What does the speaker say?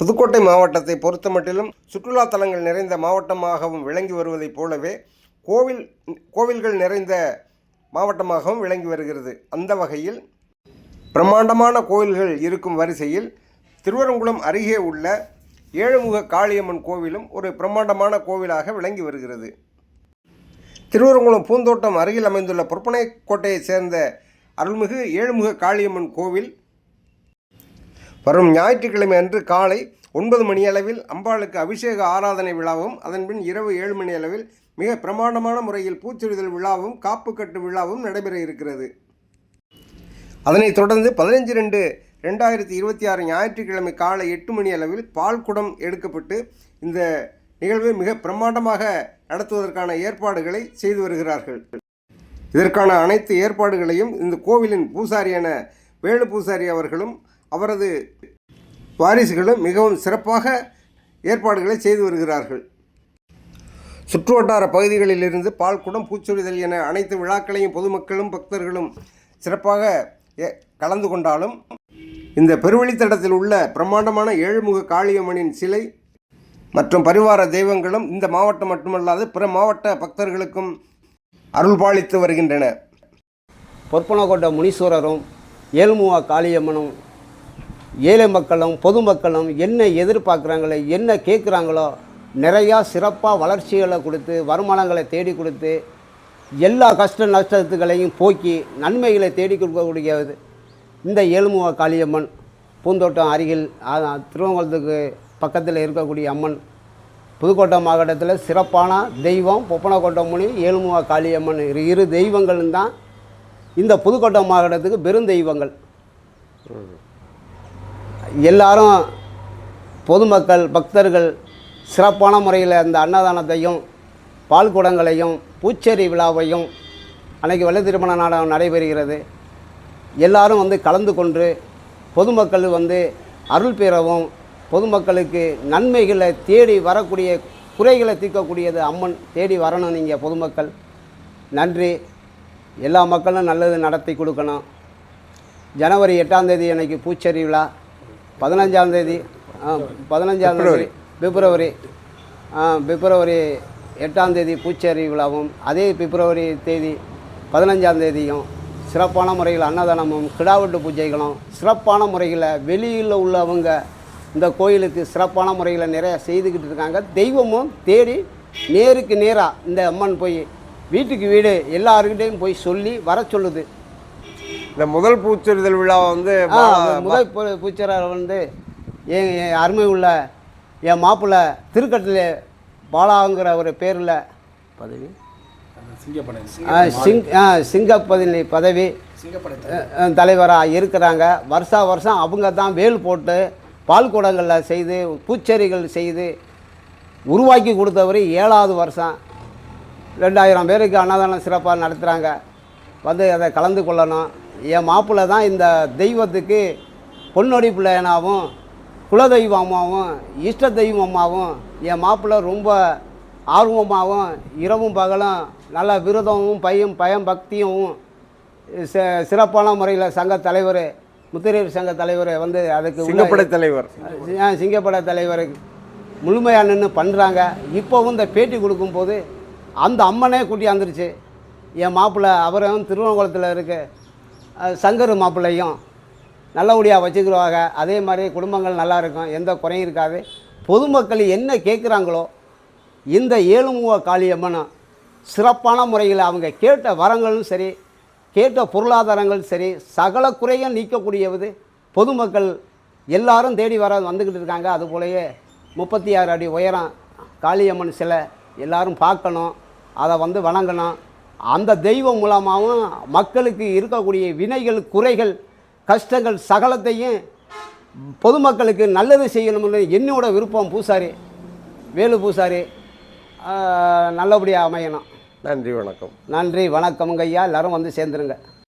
புதுக்கோட்டை மாவட்டத்தை பொறுத்தமட்டிலும் சுற்றுலா தலங்கள் நிறைந்த மாவட்டமாகவும் விளங்கி வருவதைப் போலவே கோவில் கோவில்கள் நிறைந்த மாவட்டமாகவும் விளங்கி வருகிறது. அந்த வகையில் பிரம்மாண்டமான கோவில்கள் இருக்கும் வரிசையில் திருவரங்குளம் அருகே உள்ள ஏழுமுக காளியம்மன் கோவிலும் ஒரு பிரம்மாண்டமான கோவிலாக விளங்கி வருகிறது. திருவரங்குளம் பூந்தோட்டம் அருகில் அமைந்துள்ள பொற்பனை கோட்டையைச் சேர்ந்த அருள்மிகு ஏழுமுக காளியம்மன் கோவில் வரும் ஞாயிற்றுக்கிழமை அன்று காலை ஒன்பது மணியளவில் அம்பாளுக்கு அபிஷேக ஆராதனை விழாவும் அதன்பின் இரவு ஏழு மணி அளவில் மிக பிரமாண்டமான முறையில் பூச்சொரிதல் விழாவும் காப்புக்கட்டு விழாவும் நடைபெற இருக்கிறது. அதனைத் தொடர்ந்து பதினஞ்சு ரெண்டு ரெண்டாயிரத்தி இருபத்தி ஆறு ஞாயிற்றுக்கிழமை காலை எட்டு மணி அளவில் பால் குடம் எடுக்கப்பட்டு இந்த நிகழ்வை மிக பிரமாண்டமாக நடத்துவதற்கான ஏற்பாடுகளை செய்து வருகிறார்கள். இதற்கான அனைத்து ஏற்பாடுகளையும் இந்த கோவிலின் பூசாரியான வேலு பூசாரி அவர்களும் அவரது வாரிசுகளும் மிகவும் சிறப்பாக ஏற்பாடுகளை செய்து வருகிறார்கள். சுற்றுவட்டார பகுதிகளிலிருந்து பால்குடம் பூச்சொரிதல் என அனைத்து விழாக்களையும் பொதுமக்களும் பக்தர்களும் சிறப்பாக ஏ- கலந்து கொண்டாலும் இந்த பெருவழித்தடத்தில் உள்ள பிரம்மாண்டமான ஏழுமுக காளியம்மனின் சிலை மற்றும் பரிவார தெய்வங்களும் இந்த மாவட்டம் மட்டுமல்லாது பிற மாவட்ட பக்தர்களுக்கும் அருள்பாலித்து வருகின்றன. பொற்பனக்கோட்டை முனீஸ்வரரும் ஏழுமுவா காளியம்மனும் ஏழை மக்களும் பொதுமக்களும் என்ன எதிர்பார்க்குறாங்களோ என்ன கேட்குறாங்களோ நிறையா சிறப்பாக வளர்ச்சிகளை கொடுத்து வருமானங்களை தேடி கொடுத்து எல்லா கஷ்ட நஷ்டத்துகளையும் போக்கி நன்மைகளை தேடி கொடுக்கக்கூடியது இந்த ஏழுமுவா காளியம்மன் பூந்தோட்டம் அருகில் திருவங்கலத்துக்கு பக்கத்தில் இருக்கக்கூடிய அம்மன் புதுக்கோட்டை மாவட்டத்தில் சிறப்பான தெய்வம் பொப்பனக்கோட்டை முனி ஏழுமுகா காளியம்மன் இரு இரு தெய்வங்களும் தான் இந்த புதுக்கோட்டை மாவட்டத்துக்கு பெருந்தெய்வங்கள் எல்லாரும் பொதுமக்கள் பக்தர்கள் சிறப்பான முறையில் அந்த அன்னதானத்தையும் பால் குடங்களையும் பூச்செரி விழாவையும் அன்னைக்கு வெள்ள திருமண நாடகம் நடைபெறுகிறது. எல்லாரும் வந்து கலந்து கொண்டு பொதுமக்கள் வந்து அருள் பெறவும் பொதுமக்களுக்கு நன்மைகளை தேடி வரக்கூடிய குறைகளை தீர்க்கக்கூடியது அம்மன் தேடி வரணும் நீங்கள் பொதுமக்கள். நன்றி. எல்லா மக்களும் நல்லது நடத்தி கொடுக்கணும். ஜனவரி எட்டாம் தேதி அன்னைக்கு பூச்செரி விழா. பதினஞ்சாம் தேதி பதினஞ்சாம் தேதி பிப்ரவரி. பிப்ரவரி எட்டாம் தேதி பூச்சேரி விழாவும் அதே பிப்ரவரி தேதி பதினஞ்சாம் தேதியும் சிறப்பான முறையில் அன்னதானமும் கிடாவெட்டு பூஜைகளும் சிறப்பான முறையில் வெளியில் உள்ளவங்க இந்த கோயிலுக்கு சிறப்பான முறையில் நிறைய செய்துக்கிட்டு இருக்காங்க. தெய்வமும் தேடி நேருக்கு நேராக இந்த அம்மன் போய் வீட்டுக்கு வீடு எல்லாருக்கிட்டையும் போய் சொல்லி வர சொல்லுது. இந்த முதல் பூச்சொரிதல் விழா வந்து முதல் பூ- பூச்சரார் வந்து என் என் அருமை உள்ள என் மாப்பிள்ளை திருக்கட்டில் பாலாங்கிற ஒரு பேரில் பதவி. சிங் சிங்கப்பதினி பதவி. தலைவராக இருக்கிறாங்க. வருஷா வருஷம் அவங்க தான் வேல் போட்டு பால் குடங்களில் செய்து பூச்செரிகள் செய்து உருவாக்கி கொடுத்தவர் ஏழாவது வருஷம். ரெண்டாயிரம் பேருக்கு அன்னதானம் சிறப்பாக நடத்துகிறாங்க வந்து அதை கலந்து கொள்ளணும். என் மாப்பிள்ளை தான் இந்த தெய்வத்துக்கு பொன்னொடி பிள்ளையனாகவும் குலதெய்வமாகவும் இஷ்ட தெய்வமாகவும் என் மாப்பிள்ளை ரொம்ப ஆர்வமாகவும் இரவும் பகலும் நல்ல விரதமும் பையும் பயம் பக்தியும் சி- சிறப்பான முறையில் சங்க தலைவர் முத்திரையர் சங்க தலைவர் வந்து அதுக்கு சிங்கப்படை தலைவர். சிங்கப்பட தலைவர் முழுமையாக நின்று பண்ணுறாங்க இப்போவும் இந்த பேட்டி கொடுக்கும்போது அந்த அம்மனே கூட்டியாந்துருச்சு. என் மாப்பிள்ளை அவரும் திருவனங்குளத்தில் இருக்க. அஹ், சங்கர் மாப்பிள்ளையும் நல்லபடியாக வச்சுக்கிடுவாங்க. அதே மாதிரி குடும்பங்கள் நல்லா இருக்கும். எந்த குறையும் இருக்காது. பொதுமக்கள் என்ன கேட்குறாங்களோ இந்த ஏழுமுக காளியம்மனும் சிறப்பான முறையில் அவங்க கேட்ட வரங்களும் சரி கேட்ட பொருளாதாரங்கள் சரி சகல குறையும் நீக்கக்கூடியது பொதுமக்கள் எல்லாரும் தேடி வர வந்துக்கிட்டு இருக்காங்க. அதுபோலயே முப்பத்தி ஆறு அடி உயரம் காளியம்மன் சிலை எல்லாரும் பார்க்கணும். அதை வந்து வணங்கணும். அந்த தெய்வம் மூலமாகவும் மக்களுக்கு இருக்கக்கூடிய வினைகள் குறைகள் கஷ்டங்கள் சகலத்தையும் பொதுமக்களுக்கு நல்லது செய்யணும்னு என்னோட விருப்பம் பூசாரி வேலு பூசாரி. நல்லபடியாக அமையணும். நன்றி வணக்கம். நன்றி வணக்கமுங்க ஐயா. எல்லாரும் வந்து சேர்ந்துருங்க.